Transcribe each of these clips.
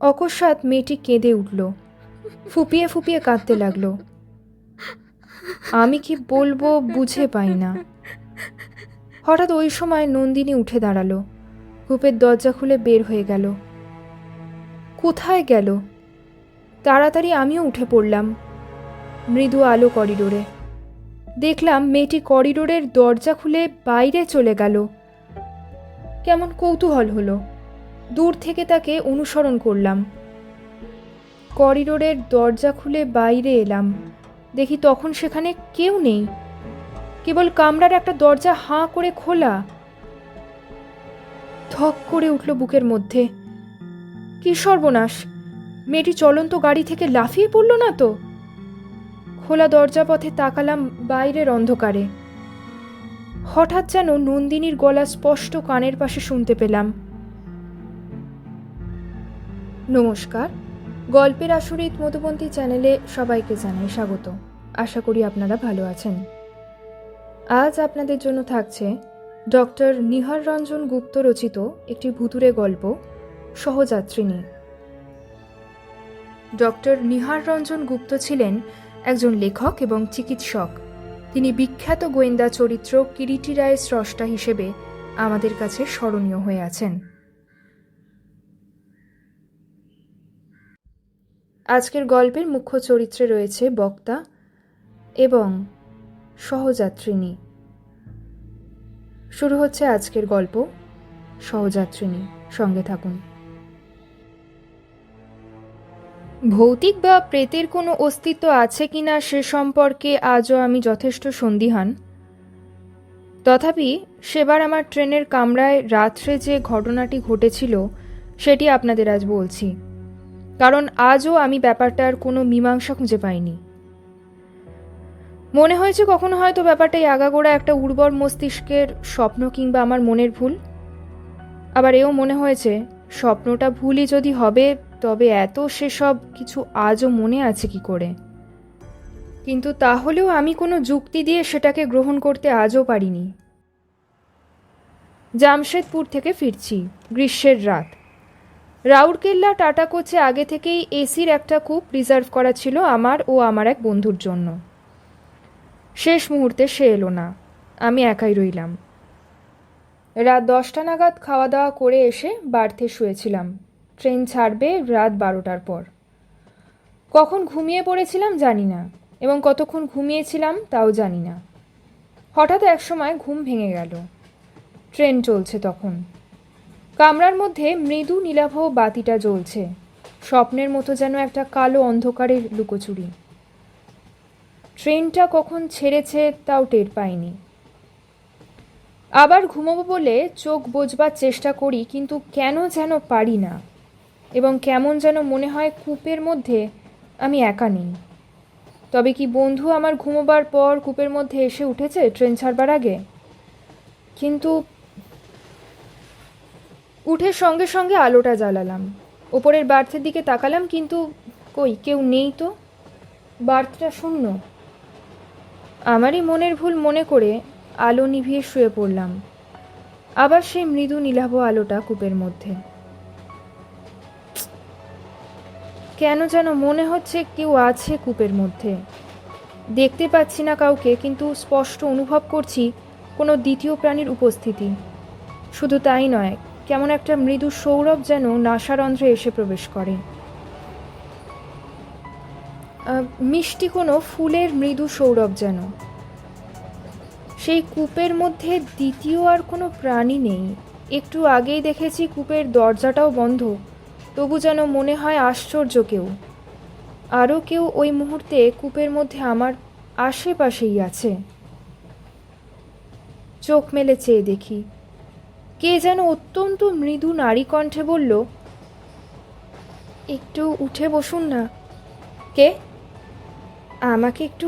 অকস্মাৎ মেয়েটি কেঁদে উঠল। ফুপিয়ে ফুপিয়ে কাঁদতে লাগল। আমি কি বলব বুঝে পাই না। হঠাৎ ওই সময় নন্দিনী উঠে দাঁড়াল। কূপের দরজা খুলে বের হয়ে গেল। কোথায় গেল? তাড়াতাড়ি আমিও উঠে পড়লাম। মৃদু আলো করিডোরে। দেখলাম মেয়েটি করিডোরের দরজা খুলে বাইরে চলে গেল। কেমন কৌতূহল হলো। দূর থেকে তাকে অনুসরণ করলাম। করিডোরের দরজা খুলে বাইরে এলাম। দেখি তখন সেখানে কেউ নেই। কেবল কামরার একটা দরজা হাঁ করে খোলা। ধক করে উঠল বুকের মধ্যে। কি সর্বনাশ! মেয়েটি চলন্ত গাড়ি থেকে লাফিয়ে পড়ল না তো? খোলা দরজা পথে তাকালাম বাইরের অন্ধকারে। হঠাৎ যেন নন্দিনীর গলা স্পষ্ট কানের পাশে শুনতে পেলাম। নমস্কার। গল্পের আসরিত মধুপন্থী চ্যানেলে সবাইকে জানাই স্বাগত। আশা করি আপনারা ভালো আছেন। আজ আপনাদের জন্য থাকছে ডক্টর নিহার রঞ্জন গুপ্ত রচিত একটি ভুতুরে গল্প সহযাত্রিনী ডক্টর নিহার রঞ্জন গুপ্ত ছিলেন একজন লেখক এবং চিকিৎসক। তিনি বিখ্যাত গোয়েন্দা চরিত্র কিরিটি রায়ের স্রষ্টা হিসেবে আমাদের কাছে স্মরণীয় হয়ে আছেন। আজকের গল্পের মুখ্য চরিত্রে রয়েছে বক্তা এবং সহযাত্রিনী শুরু হচ্ছে আজকের গল্প সহযাত্রিনী সঙ্গে থাকুন। ভৌতিক বা প্রেতের কোনো অস্তিত্ব আছে কিনা সে সম্পর্কে আজও আমি যথেষ্ট সন্দিহান। তথাপি সেবার আমার ট্রেনের কামরায় রাত্রে যে ঘটনাটি ঘটেছিল, সেটি আপনাদের আজ বলছি। কারণ আজও আমি ব্যাপারটার কোনো মীমাংসা খুঁজে পাইনি। মনে হয়েছে কখনো হয়তো ব্যাপারটাই আগাগোড়া একটা উর্বর মস্তিষ্কের স্বপ্ন কিংবা আমার মনের ভুল। আবার এও মনে হয়েছে, স্বপ্নটা ভুলই যদি হবে, তবে এত সেসব কিছু আজও মনে আছে কি করে? কিন্তু তাহলেও আমি কোনো যুক্তি দিয়ে সেটাকে গ্রহণ করতে আজও পারিনি। জামশেদপুর থেকে ফিরছি, গ্রীষ্মের রাত। রাউরকেল্লা টাটা কোচে আগে থেকেই এসির একটা কূপ রিজার্ভ করা ছিল আমার ও আমার এক বন্ধুর জন্য। শেষ মুহূর্তে সে এলো না। আমি একাই রইলাম। রাত দশটা নাগাদ খাওয়া দাওয়া করে এসে বাড়তে শুয়েছিলাম। ট্রেন ছাড়বে রাত বারোটার পর। কখন ঘুমিয়ে পড়েছিলাম জানি না এবং কতক্ষণ ঘুমিয়েছিলাম তাও জানি না। হঠাৎ একসময় ঘুম ভেঙে গেল। ট্রেন চলছে তখন। কামরার মধ্যে মৃদু নীলাভ বাতিটা জ্বলছে। স্বপ্নের মতো যেন একটা কালো অন্ধকারের লুকোচুরি। ট্রেনটা কখন ছেড়েছে তাও টের পাইনি। আবার ঘুমোবো বলে চোখ বোঝবার চেষ্টা করি, কিন্তু কেন যেন পারি না। এবং কেমন যেন মনে হয় কূপের মধ্যে আমি একা নেই। তবে কি বন্ধু আমার ঘুমোবার পর কূপের মধ্যে এসে উঠেছে ট্রেন ছাড়বার আগে? কিন্তু উঠে সঙ্গে সঙ্গে আলোটা জ্বালালাম। ওপরের বার্থের দিকে তাকালাম, কিন্তু কই, কেউ নেই তো? বার্থটা শূন্য। আমারই মনের ভুল মনে করে আলো নিভিয়ে শুয়ে পড়লাম। আবার সেই মৃদু নীলাভ আলোটা কূপের মধ্যে। কেন যেন মনে হচ্ছে কেউ আছে কূপের মধ্যে। দেখতে পাচ্ছি না কাউকে, কিন্তু স্পষ্ট অনুভব করছি কোনো দ্বিতীয় প্রাণীর উপস্থিতি। শুধু তাই নয় কেমন একটা মৃদু সৌরভ যেন নাসারন্ধ্রে এসে প্রবেশ করে। মিষ্টি কোনো ফুলের মৃদু সৌরভ যেন। সেই কূপের মধ্যে দ্বিতীয় আর কোনো প্রাণী নেই। একটু আগেই দেখেছি কূপের দরজাটাও বন্ধ। তবু যেন মনে হয় আশ্চর্য কেউ। আরও কেউ ওই মুহূর্তে কূপের মধ্যে আমার আশেপাশেই আছে। চোখ মেলে চেয়ে দেখি। কে যেন অত্যন্ত মৃদু নারী কণ্ঠে বলল, একটু উঠে বসুন না। কে? আমাকে একটু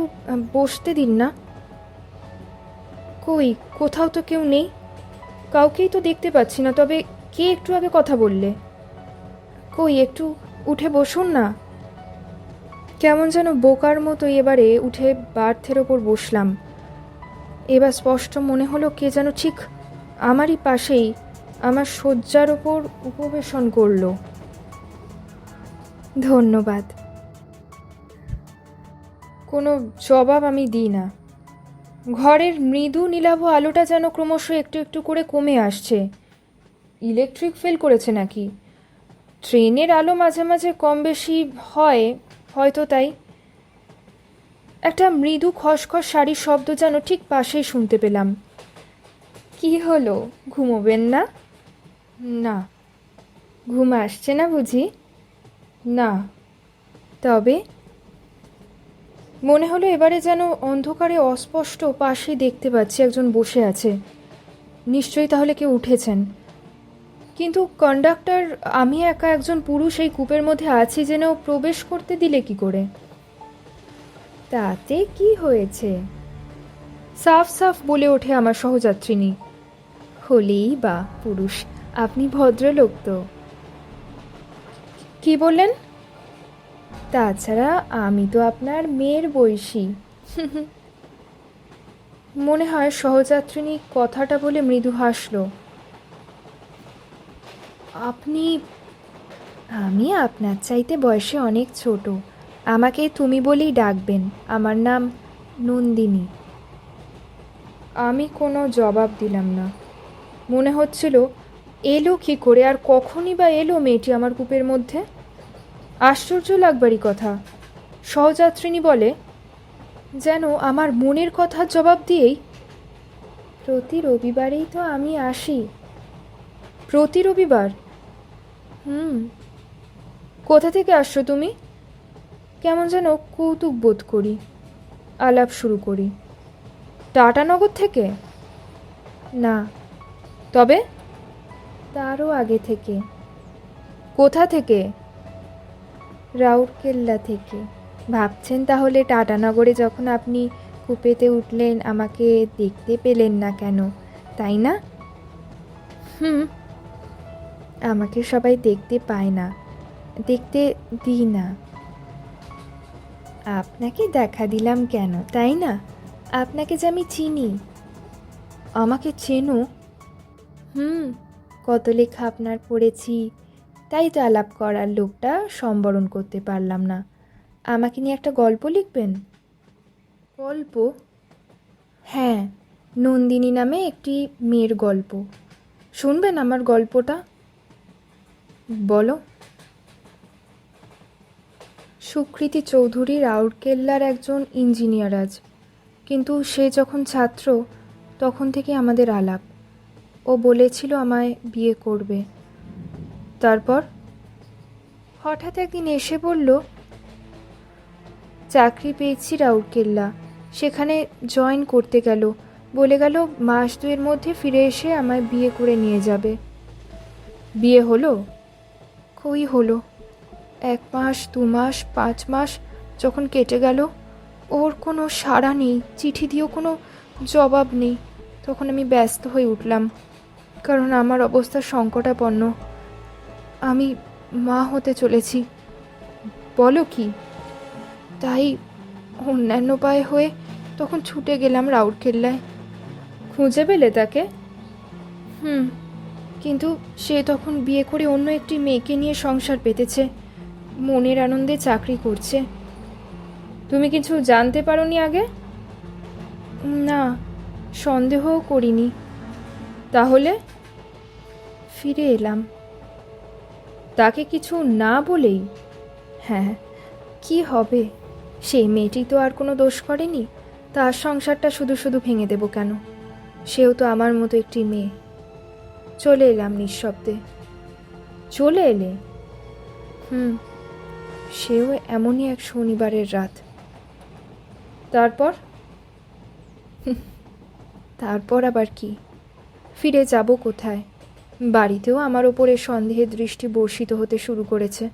বসতে দিন না। কই, কোথাও তো কেউ নেই? কাউকেই তো দেখতে পাচ্ছি না, তবে কে একটু আগে কথা বললে? কই, একটু উঠে বসুন না। কেমন যেন বোকার মতো এবারে উঠে বার্থের ওপর বসলাম। এবার স্পষ্ট মনে হলো কে যেন ঠিক আমারই পাশেই আমার শয্যার ওপর উপবেশন করল। ধন্যবাদ। কোনো জবাব আমি দিই না। ঘরের মৃদু নীলাভ আলোটা যেন ক্রমশ একটু একটু করে কমে আসছে। ইলেকট্রিক ফেল করেছে নাকি? ট্রেনের আলো মাঝে মাঝে কম বেশি হয়, হয়তো তাই। একটা মৃদু খসখস শাড়ির শব্দ যেন ঠিক পাশেই শুনতে পেলাম। কি হলো? ঘুমোবেন না? না। ঘুম আসছে না বুঝি? না। তবে? মনে হলো এবারে যেন অন্ধকারে অস্পষ্ট পাশে দেখতে পাচ্ছি একজন বসে আছে। নিশ্চয়ই তাহলে কেউ উঠেছেন। কিন্তু কন্ডাক্টর, আমি একা একজন পুরুষ এই কূপের মধ্যে আছি জেনেও প্রবেশ করতে দিলে কি করে? তাতে কি হয়েছে? সাফ সাফ বলে ওঠে আমার সহযাত্রিনী। হলেই বা পুরুষ, আপনি ভদ্রলোক তো। কি বললেন? তাছাড়া আমি তো আপনার মেয়ের বয়সী। মনে হয় সহযাত্রিনী কথাটা বলে মৃদু হাসল। আপনি, আমি আপনার চাইতে বয়সে অনেক ছোট। আমাকে তুমি বলেই ডাকবেন। আমার নাম নন্দিনী। আমি কোনো জবাব দিলাম না। মনে হচ্ছিল, এলো কি করে আর কখনই বা এলো মেয়েটি আমার কূপের মধ্যে? আশ্চর্য লাগবারই কথা। সহযাত্রিনী বলে, যেন আমার মনের কথার জবাব দিয়েই। প্রতি রবিবারেই তো আমি আসি। প্রতি রবিবার? হুম। কোথা থেকে আসছো তুমি? কেমন যেন কৌতুক বোধ করি, আলাপ শুরু করি। টাটানগর থেকে? না। তবে? তারও আগে থেকে। কোথা থেকে? রাউরকেল্লা থেকে। ভাবছেন তাহলে টাটানগরে যখন আপনি কুপেতে উঠলেন আমাকে দেখতে পেলেন না কেন তাই না? হুম। আমাকে সবাই দেখতে পায় না দেখতে দিই না। আপনাকে দেখা দিলাম কেন তাই না? আপনাকে যে আমি চিনি। আমাকে চেনো হুম কত লেখা আপনার পড়েছি তাই তো আলাপ করার লোকটা সম্বরণ করতে পারলাম না। আমাকে নিয়ে একটা গল্প লিখবেন? গল্প? হ্যাঁ নন্দিনী নামে একটি মেয়ের গল্প। শুনবেন আমার গল্পটা? বলো। সুকৃতি চৌধুরী রাউরকেল্লার একজন ইঞ্জিনিয়ার আজ। কিন্তু সে যখন ছাত্র তখন থেকে আমাদের আলাপ। ও বলেছিল আমায় বিয়ে করবে। তারপর হঠাৎ একদিন এসে বলল, চাকরি পেয়েছি রাউরকেল্লা। সেখানে জয়েন করতে গেল। বলে গেল, মাস দুয়ের মধ্যে ফিরে এসে আমায় বিয়ে করে নিয়ে যাবে। বিয়ে হলো? কই হলো। এক মাস, দু মাস, পাঁচ মাস যখন কেটে গেল, ওর কোনো সাড়া নেই, চিঠি দিয়েও কোনো জবাব নেই। তখন আমি ব্যস্ত হয়ে উঠলাম। কারণ আমার অবস্থা সংকটাপন্ন। আমি মা হতে চলেছি। বলো কি? তাই অন্যান্য পায়ে হয়ে তখন ছুটে গেলাম রাউরকেল্লায়। খুঁজে পেলে তাকে? হুম, কিন্তু সে তখন বিয়ে করে অন্য একটি মেয়েকে নিয়ে সংসার পেতেছে। মনের আনন্দে চাকরি করছে। তুমি কিছু জানতে পারোনি আগে? না, সন্দেহও করিনি। তাহলে ফিরে এলাম। তাকে কিছু না বলেই হ্যাঁ কি হবে? সেই মেয়েটি তো আর কোনো দোষ করেনি, তার সংসারটা শুধু শুধু ভেঙে দেব কেন? সেও তো আমার মতো একটি মেয়ে। চলে এলাম নিঃশব্দে। চলে এলে? হুম, সেও এমনই এক শনিবারের রাত। তারপর? তারপর আবার কি? ফিরে যাব কোথায়? বাড়িতেও আমার ওপরে সন্দেহের দৃষ্টি বর্ষিত হতে শুরু করেছে।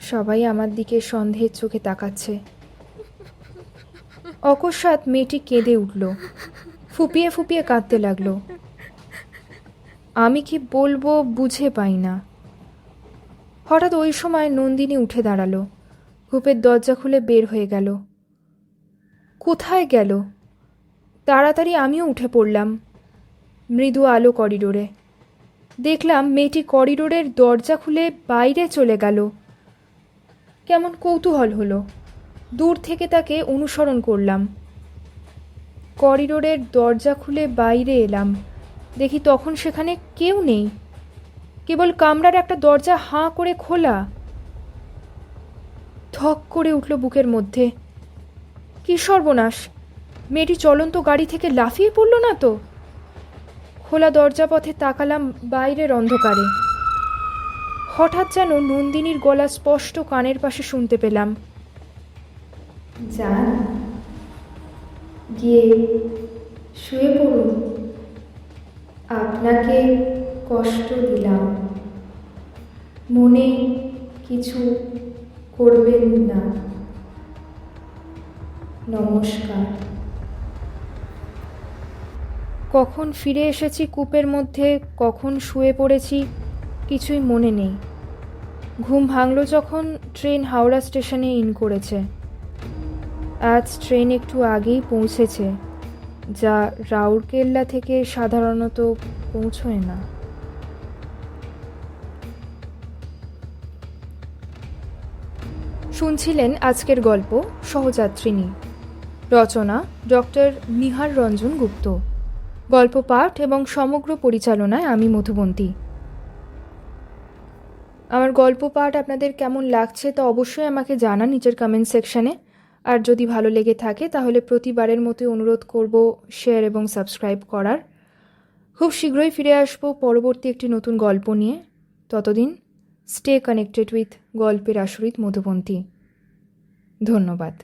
সবাই আমার দিকে সন্দেহের চোখে তাকাচ্ছে। অকস্মাৎ মেয়েটি কেঁদে উঠল। ফুপিয়ে ফুপিয়ে কাঁদতে লাগল। আমি কি বলব বুঝে পাই না। হঠাৎ ওই সময় নন্দিনী উঠে দাঁড়াল। কূপের দরজা খুলে বের হয়ে গেল। কোথায় গেল? তাড়াতাড়ি আমিও উঠে পড়লাম। মৃদু আলো করিডোরে। দেখলাম মেয়েটি করিডোরের দরজা খুলে বাইরে চলে গেল। কেমন কৌতূহল হলো। দূর থেকে তাকে অনুসরণ করলাম। করিডোরের দরজা খুলে বাইরে এলাম। দেখি তখন সেখানে কেউ নেই। কেবল কামরার একটা দরজা হাঁ করে খোলা। থক করে উঠল বুকের মধ্যে। কি সর্বনাশ! মেয়েটি চলন্ত গাড়ি থেকে লাফিয়ে পড়ল না তো? খোলা দরজা পথে তাকালাম বাইরের অন্ধকারে। হঠাৎ যেন নন্দিনীর গলা স্পষ্ট কানের পাশে শুনতে পেলাম। যান, গিয়ে শুয়ে পড়ুন। আপনাকে কষ্ট দিলাম। মনে কিছু করবেন না। নমস্কার। কখন ফিরে এসেছি কূপের মধ্যে, কখন শুয়ে পড়েছি, কিছুই মনে নেই। ঘুম ভাঙল যখন ট্রেন হাওড়া স্টেশনে ইন করেছে। আজ ট্রেন একটু আগেই পৌঁছেছে, যা রাউরকেল্লা থেকে সাধারণত পৌঁছয় না। শুনছিলেন আজকের গল্প সহযাত্রিনী রচনা ডক্টর নিহার রঞ্জন গুপ্ত। গল্প পাঠ এবং সমগ্র পরিচালনায় আমি মধুবন্তী। আমার গল্প পাঠ আপনাদের কেমন লাগছে তা অবশ্যই আমাকে জানান নিচের কমেন্ট সেকশানে আর যদি ভালো লেগে থাকে তাহলে প্রতিবারের মতোই অনুরোধ করব শেয়ার এবং সাবস্ক্রাইব করার। খুব শীঘ্রই ফিরে আসব পরবর্তী একটি নতুন গল্প নিয়ে। ততদিন স্টে কানেক্টেড উইথ গল্পের আসরিত মধুবন্তী। ধন্যবাদ।